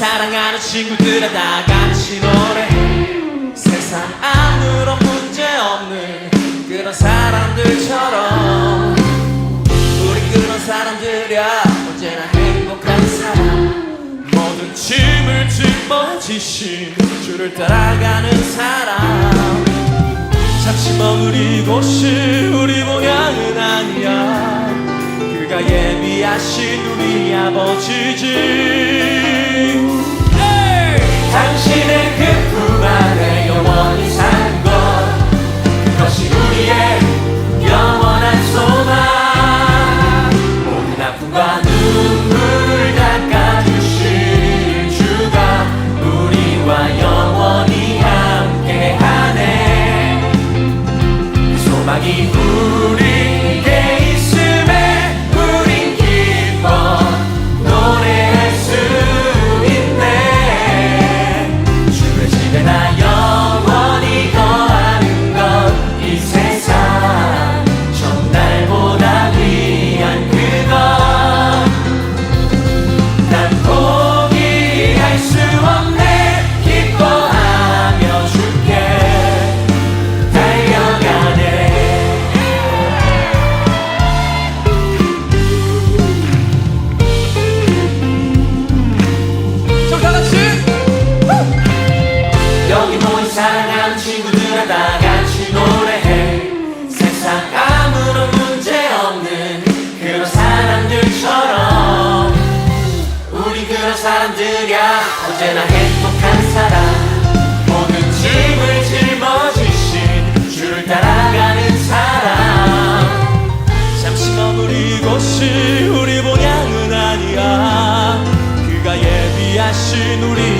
사랑하는 친구들아 다 같이 노래해 세상 아무런 문제 없는 그런 사람들처럼. 우리 그런 사람들이야. 언제나 행복한 사람. 모든 짐을 짊어지신 주를 따라가는 사람. 잠시 머무리 곳이 우리 예비하신 우리 아버지지 있으랴 언제나 행복한 사람. 모든 짐을 짊어지신 주를 따라가는 사람. 잠시 머무리 곳이 우리 본향은 아니야. 그가 예비하신 우리